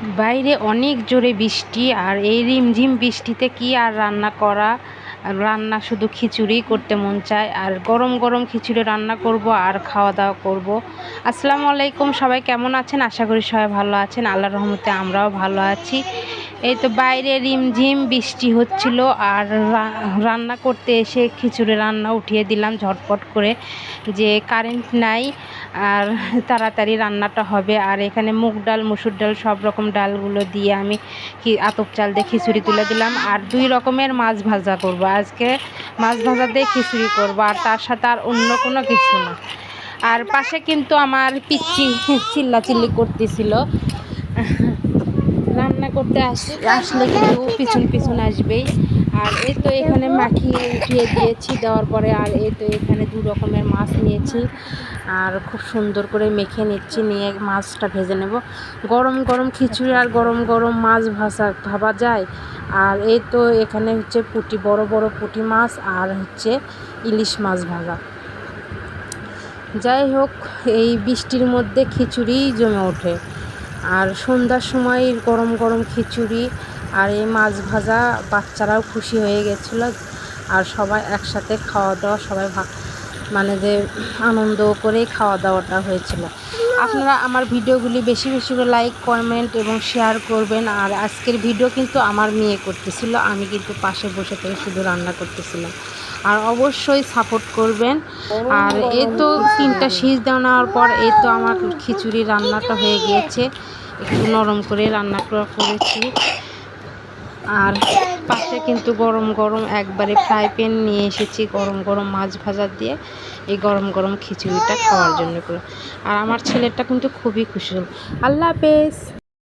বাইরে অনেক জোরে বৃষ্টি আর এই রিমঝিম বৃষ্টিতে কি আর রান্না করা? রান্না শুধু খিচুড়ি করতে মন চায় আর গরম গরম খিচুড়ি রান্না করব আর খাওয়া দাওয়া করব। আসসালামু আলাইকুম, সবাই কেমন আছেন? আশা করি সবাই ভালো আছেন। আল্লাহর রহমতে আমরাও ভালো আছি। এই তো বাইরে রিমঝিম বৃষ্টি হচ্ছিল আর রান্না করতে এসে খিচুড়ি রান্না উঠিয়ে দিলাম ঝটপট করে যে কারেন্ট নাই আর তাড়াতাড়ি রান্নাটা হবে। আর এখানে মুগ ডাল, মুসুর ডাল সব রকম ডালগুলো দিয়ে আমি কি, আতপ চাল দিয়ে খিচুড়ি তুলে দিলাম। আর দুই রকমের মাছ ভাজা করব। আজকে মাছ ভাজা দিয়ে খিচুড়ি করব আর তার সাথে আর অন্য কোনো কিছু না। আর পাশে কিন্তু আমার পিচ্ছি চিল্লাচিল্লি করতেছিল। করতে আস, আসলে কিন্তু পিছন পিছন আসবেই। আর এই তো এখানে মাখিয়ে উঠিয়ে দিয়েছি, দেওয়ার পরে আর এই তো এখানে দু রকমের মাছ নিয়েছি। আর খুব সুন্দর করে মেখে নিচ্ছি, নিয়ে মাছটা ভেজে নেব। গরম গরম খিচুড়ি আর গরম গরম মাছ ভাজা, ভাবা যায়। আর এই তো এখানে হচ্ছে পুঁটি, বড় বড় পুঁটি মাছ আর হচ্ছে ইলিশ মাছ ভাজা। যাই হোক, এই বৃষ্টির মধ্যে খিচুড়িই জমে ওঠে। আর সন্ধ্যার সময় গরম গরম খিচুড়ি আর এই মাছ ভাজা বাচ্চারাও খুশি হয়ে গেছিল। আর সবাই একসাথে খাওয়া দাওয়া, সবাই মানে যে আনন্দ করেই খাওয়া দাওয়াটা হয়েছিল। আপনারা আমার ভিডিওগুলি বেশি বেশি করে লাইক কমেন্ট এবং শেয়ার করবেন। আর আজকের ভিডিও কিন্তু আমার মেয়ে করতেছিল, আমি কিন্তু পাশে বসে থেকে শুধু রান্না করতেছিলাম। আর অবশ্যই সাপোর্ট করবেন। আর এই তো তিনটা সিজ দেওয়ার পর এই তো আমার খিচুড়ি রান্নাটা হয়ে গিয়েছে। একটু নরম করে রান্না করেছি। আর পাশে কিন্তু গরম গরম একবারে ফ্রাই প্যান নিয়ে এসেছি গরম গরম মাছ ভাজা দিয়ে এই গরম গরম খিচুড়িটা খাওয়ার জন্য করে। আর আমার ছেলেটা কিন্তু খুবই খুশি আল্লাহ হাফেজ।